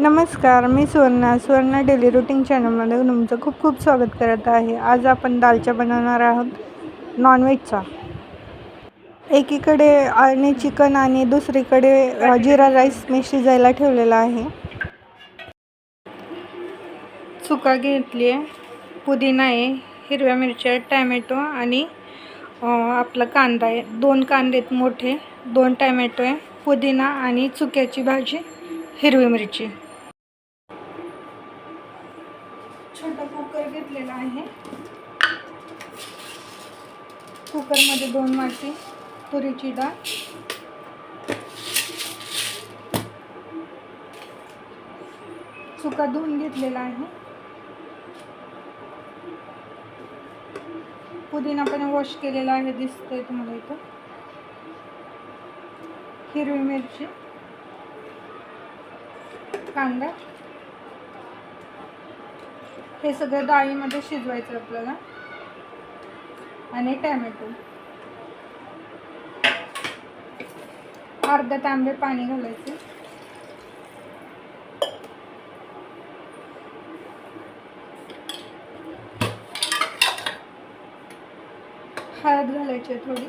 नमस्कार मी Suvarna. Suvarna daily routine चॅनलमध्ये तुमचं खूप खूप स्वागत करत आहे. आज आपण दालचा बनवणार आहोत नॉनव्हेजचा एकीकडे आणि चिकन आणि दुसरीकडे जिरा राईस मी शिजायला ठेवलेला आहे. चुका घेतली आहे पुदिना आहे हिरव्या मिरच्या टॅमॅटो आणि आपला कांदा आहे. दोन कांदे आहेत मोठे दोन टॅमॅटो आहे पुदिना आणि चुक्याची भाजी हिरवी मिरची छोटा कुकर घेतलेला आहे कुकरमध्ये दोन वाटी तुरीची डाळ. चुका धुवून घेतलेला आहे. पुदिना पण वॉश केलेला आहे दिसतंय तुम्हाला इथं. हिरवी मिरची कांदा. हे सगळं डाळीमध्ये शिजवायचं आपल्याला. आणि टॅमॅटो. अर्धा तांबे पाणी घालायचे. हळद घालायची थोडी.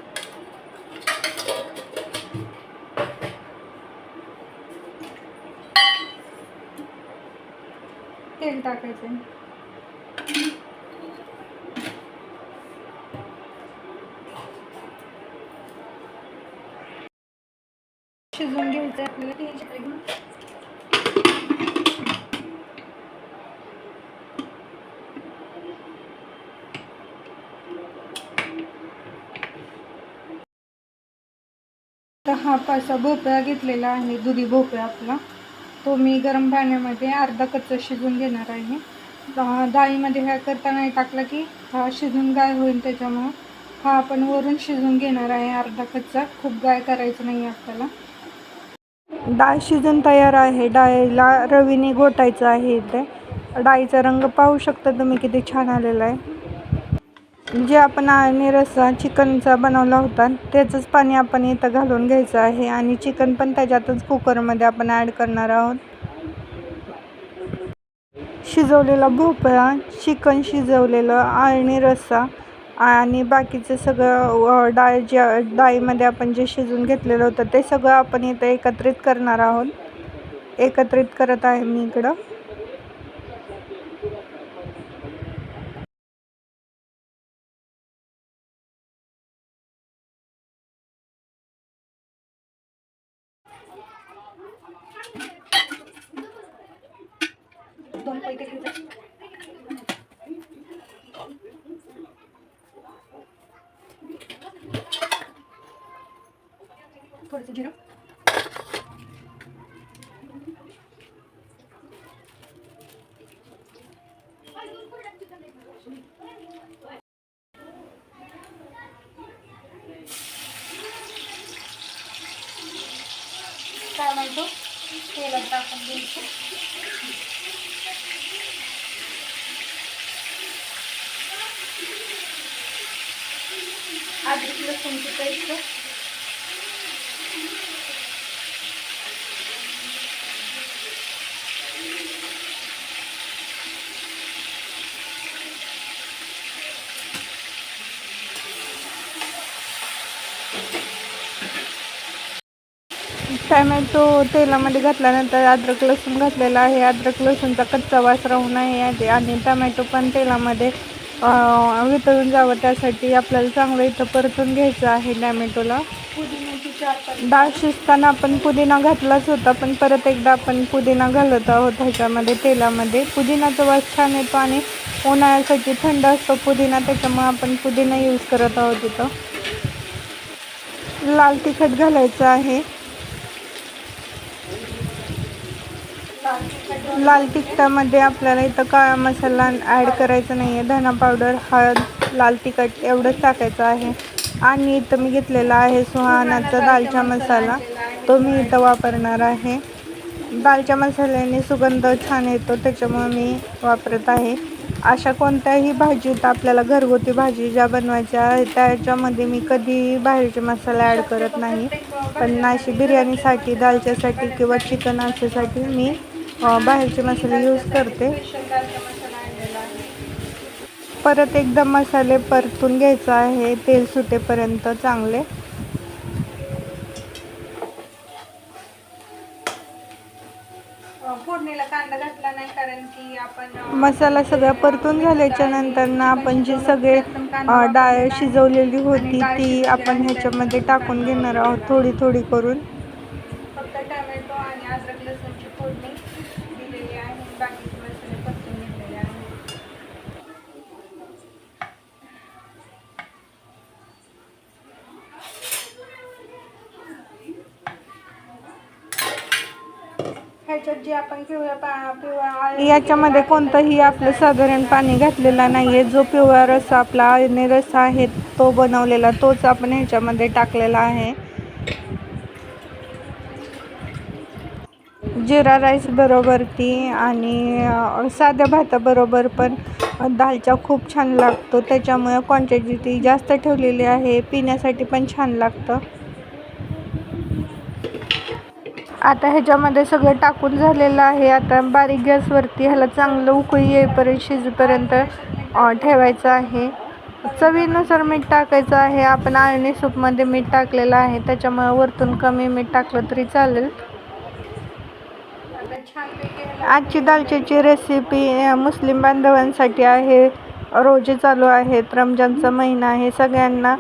तेल टाकायचं आहे शिजवून घ्यायचं आहे आपल्याला ह्याच्याकडे घेऊन हा पासा भोपळा घेतलेला आहे दुधी भोपळा आपला. तो मी गरम पाण्यामध्ये अर्धा कच्चा शिजवून घेणार आहे. डाळीमध्ये ह्या करता नाही टाकला की हा शिजून गाय होईल त्याच्यामुळं. हा आपण वरून शिजवून घेणार आहे अर्धा कच्चा. खूप गाय करायचं नाही आपल्याला. डाळ शिजून तयार आहे. डाळीला रवीने घोटायचं आहे इथे. डाळीचा रंग पाहू शकता तुम्ही किती छान आलेला आहे. जे आपण आणि रस्सा चिकनचा बनवला होता त्याचंच पाणी आपण इथं घालून घ्यायचं आहे आणि चिकन पण त्याच्यातच कुकरमध्ये आपण ॲड करणार आहोत. शिजवलेला भोपळा चिकन शिजवलेलं आणि रस्सा आणि बाकीचं सगळं डाळ ज्या डाळीमध्ये आपण जे शिजवून घेतलेलं होतं ते सगळं आपण इथं एकत्रित करणार आहोत. एकत्रित करत आहे मी इकडं. दोन पैके थोडंसं जिरं टॅमॅटो तेलात टाकून द्यायचं अद्रक लसूणची पेस्ट टॅमॅटो तेलामध्ये घातल्यानंतर अद्रक लसूण घातलेला आहे. अद्रक लसूणचा कच्चा वास राहू नये आणि टमॅटो पण तेलामध्ये वितळून जावं. त्यासाठी आपल्याला चांगलं इथं परतून घ्यायचं आहे टॅमॅटोला डाळ शिजताना आपण पुदिना घातलाच होता पण परत एकदा आपण पुदिना घालत आहोत ह्याच्यामध्ये तेलामध्ये. पुदिनाचा वास छान येतो आणि उन्हाळ्यासाठी थंड असतो पुदिना त्याच्यामुळे आपण पुदिना यूज करत आहोत इथं. लाल तिखट घालायचं आहे. लाल तिखटामध्ये आपल्याला इथं काळा मसाला ॲड करायचा नाही आहे धना पावडर हळद लाल तिखट एवढंच टाकायचं आहे. आणि इथं मी घेतलेला आहे सुहानाचा दालचा मसाला. तो मी इथं वापरणार आहे. दालच्या मसाल्याने सुगंध छान येतो त्याच्यामुळे मी वापरत आहे. अशा कोणत्याही भाजीत आपल्याला घरगुती भाजी ज्या बनवायच्या आहे त्याच्यामध्ये मी कधीही बाहेरचे मसाले ॲड करत नाही. पण अशी बिर्याणीसाठी दालच्यासाठी किंवा चिकन अशासाठी मी बाहेरचे मसाले यूज करते. परत एकदा मसाले परतून घ्यायचा आहे. तेल सुटेपर्यंत चांगले. फोडणीला कांदा घातला नाही कारण की आपण मसाला सगळा परतून झाल्याच्यानंतर ना आपण जी सगळे डाळ शिजवलेली होती ती आपण ह्याच्यामध्ये टाकून घेणार आहोत थोडी थोडी करून फक्त टोमॅटो आणि अद्रक लसूणची फोडणी दिलेली आहे बाकीचे मसाले परतून घेतलेले आहेत ह्याच्यात जे आपण पिवळ्या पा पिवळा याच्यामध्ये कोणतंही आपलं साधारण पाणी घातलेलं नाही आहे जो पिवळा रस आपला आळणी रस आहे तो बनवलेला तोच आपण ह्याच्यामध्ये टाकलेला आहे. जिरा राईस बरोबर ती आणि अ, साध्या भाताबरोबर पण दालचा खूप छान लागतो. त्याच्यामुळे क्वांटिटी जास्त ठेवलेली आहे. पिण्यासाठी पण छान लागतं. आता ह्याच्यामध्ये सगळं टाकून झालेलं आहे. आता बारीक गॅसवरती ह्याला चांगलं उकळी येईपर्यंत शिजेपर्यंत ठेवायचं आहे. चवीनुसार मीठ टाकायचं आहे. आपण आळणी सूपमध्ये मीठ टाकलेलं आहे. त्याच्यामुळे वरतून कमी मीठ टाकलं तरी चालेल. आजची दालचीची रेसिपी मुस्लिम बांधवांसाठी आहे. रोजे चालू आहेत. रमजानचा महिना आहे. सगळ्यांना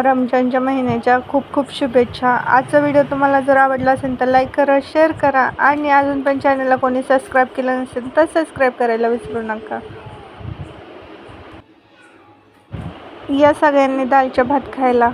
रमजानच्या महिन्याच्या खूप खूप शुभेच्छा. आजचा व्हिडिओ तुम्हाला जर आवडला असेल तर लाईक करा शेअर करा आणि अजून पण चॅनलला कोणी सबस्क्राईब केलं नसेल तर सबस्क्राईब करायला विसरू नका. या सगळ्यांनी दालच्या भात खायला.